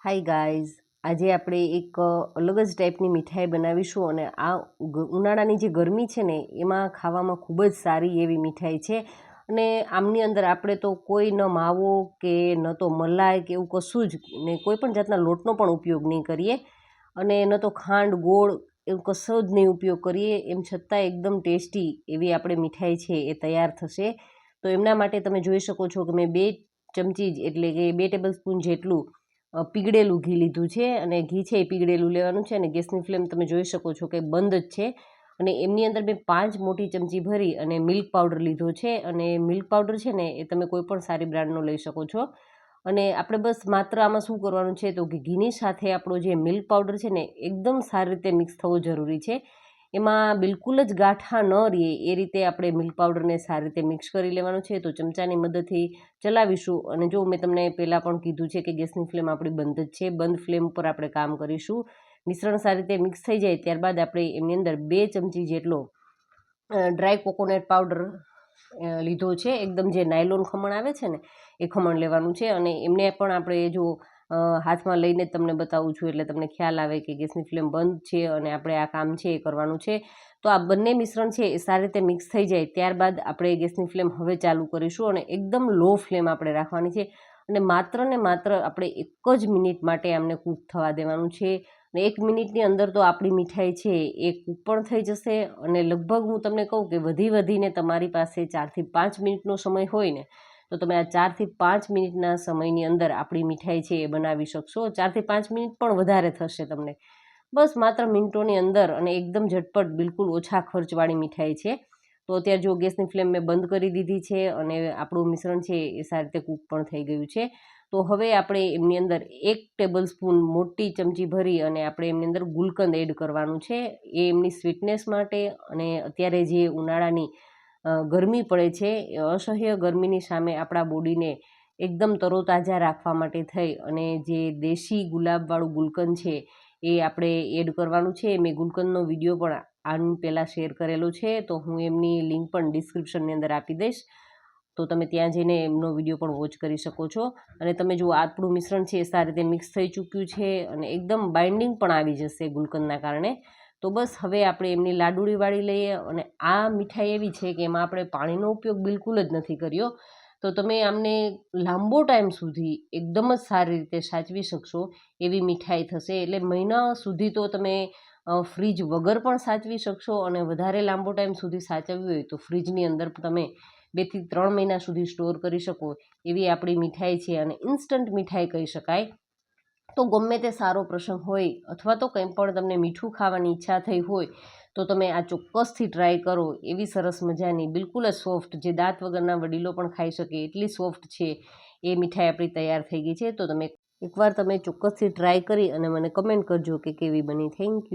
Hi guys, આજે આપણે એક અલગ જ ટાઈપની મીઠાઈ બનાવીશું અને આ ઉનાળાની જે ગરમી છે ને, એમાં ખાવામાં ખૂબ જ સારી એવી મીઠાઈ છે. અને આમની અંદર આપણે તો કોઈ ન માવો કે ન તો મલાઈ કે એવું કશું જ ને કોઈ પણ જાતના લોટનો પણ ઉપયોગ નહીં કરીએ. અને ન તો ખાંડ, ગોળ એવું કશો જ નહીં ઉપયોગ કરીએ. એમ છતાં એકદમ ટેસ્ટી એવી આપણે મીઠાઈ છે એ તૈયાર થશે. તો એમના માટે તમે જોઈ શકો છો કે મેં બે ચમચી એટલે કે બે ટેબલ સ્પૂન જેટલું પીગળેલું ઘી લીધું છે અને ઘી છે એ પીગળેલું લેવાનું છે અને ગેસની ફ્લેમ તમે જોઈ શકો છો કે બંધ જ છે. અને એમની અંદર મેં પાંચ મોટી ચમચી ભરી અને મિલ્ક પાવડર લીધો છે અને મિલ્ક પાવડર છે ને એ તમે કોઈ પણ સારી બ્રાન્ડનો લઈ શકો છો. અને આપણે બસ માત્ર આમાં શું કરવાનું છે તો કે ઘીની સાથે આપણો જે મિલ્ક પાવડર છે ને એકદમ સારી રીતે મિક્સ થવો જરૂરી છે. એમાં બિલકુલ જ ગાંઠા ન રહે. એ રીતે આપણે મિલ્ક પાવડરને સારી રીતે મિક્સ કરી લેવાનું છે તો ચમચાની મદદથી ચલાવીશું. અને જો મેં તમને પહેલાં પણ કીધું છે કે ગેસની ફ્લેમ આપણી બંધ જ છે, બંધ ફ્લેમ પર આપણે કામ કરીશું. મિશ્રણ સારી રીતે મિક્સ થઈ જાય ત્યારબાદ આપણે એમની અંદર બે ચમચી જેટલો ડ્રાય કોકોનટ પાવડર લીધો છે. એકદમ જે નાયલોન ખમણ આવે છે ને, એ ખમણ લેવાનું છે. અને એમને પણ આપણે જો હાથમાં લઈને તમને બતાવું છું, એટલે તમને ખ્યાલ આવે કે ગેસની ફ્લેમ બંધ છે અને આપણે આ કામ છે એ કરવાનું છે. તો આ બંને મિશ્રણ છે એ સારી રીતે મિક્સ થઈ જાય, ત્યારબાદ આપણે ગેસની ફ્લેમ હવે ચાલુ કરીશું અને એકદમ લો ફ્લેમ આપણે રાખવાની છે અને માત્ર ને માત્ર આપણે એક જ મિનિટ માટે આમને કૂક થવા દેવાનું છે. અને એક મિનિટની અંદર તો આપણી મીઠાઈ છે એ કૂક પણ થઈ જશે અને લગભગ હું તમને કહું કે વધી વધીને તમારી પાસે ચારથી પાંચ મિનિટનો સમય હોય ને તો તમે આ ચારથી પાંચ મિનિટના સમયની અંદર આપણી મીઠાઈ છે એ બનાવી શકશો. ચારથી પાંચ મિનિટ પણ વધારે થશે તમને. બસ માત્ર મિનિટોની અંદર અને એકદમ ઝટપટ બિલકુલ ઓછા ખર્ચવાળી મીઠાઈ છે. તો અત્યારે જો ગેસની ફ્લેમ મેં બંધ કરી દીધી છે અને આપણું મિશ્રણ છે એ સારી રીતે કૂક પણ થઈ ગયું છે. તો હવે આપણે એમની અંદર એક ટેબલ સ્પૂન મોટી ચમચી ભરી અને આપણે એમની અંદર ગુલકંદ એડ કરવાનું છે. એ એમની સ્વીટનેસ માટે અને અત્યારે જે ઉનાળાની ગરમી પડે છે અસહ્ય ગરમીની સામે આપણા બોડીને એકદમ તરોતાજા રાખવા માટે થઈ અને જે દેશી ગુલાબવાળું ગુલકંદ છે, એ આપણે એડ કરવાનું છે. મેં ગુલકંદનો વીડિયો પણ આની પહેલાં શેર કરેલો છે, તો હું એમની લિંક પણ ડિસ્ક્રિપ્શનની અંદર આપી દઈશ. તો તમે ત્યાં જઈને એમનો વીડિયો પણ વોચ કરી શકો છો. અને તમે જુઓ આપણું મિશ્રણ છે, એ સારી રીતે મિક્સ થઈ ચૂક્યું છે અને એકદમ બાઇન્ડિંગ પણ આવી જશે ગુલકંદના કારણે. તો બસ હવે આપણે એમની લાડુળી વાળી લઈએ અને આ મીઠાઈ એવી છે કે એમાં આપણે પાણીનો ઉપયોગ બિલકુલ જ નથી કર્યો. તો તમે આમને લાંબો ટાઈમ સુધી એકદમ જ સારી રીતે સાચવી શકશો એવી મીઠાઈ થશે. એટલે મહિના સુધી તો તમે ફ્રીજ વગર પણ સાચવી શકશો અને વધારે લાંબો ટાઈમ સુધી સાચવવી હોય તો ફ્રીજની અંદર તમે બેથી ત્રણ મહિના સુધી સ્ટોર કરી શકો એવી આપણી મીઠાઈ છે અને ઇન્સ્ટન્ટ મીઠાઈ કહી શકાય. તો ગમે તે સારો પ્રસંગ હોય અથવા તો કંઈ પણ તમને મીઠું ખાવાની ઈચ્છા થઈ હોય, તો તમે આ ચોક્કસથી ટ્રાય કરો. એવી સરસ મજાની, બિલકુલ જ સોફ્ટ જે દાંત વગરના વડીલો પણ ખાઈ શકે, એટલી સોફ્ટ છે, એ મીઠાઈ આપણી તૈયાર થઈ ગઈ છે. તો તમે એકવાર તમે ચોક્કસથી ટ્રાય કરી અને મને કમેન્ટ કરજો કે કેવી બની. Thank you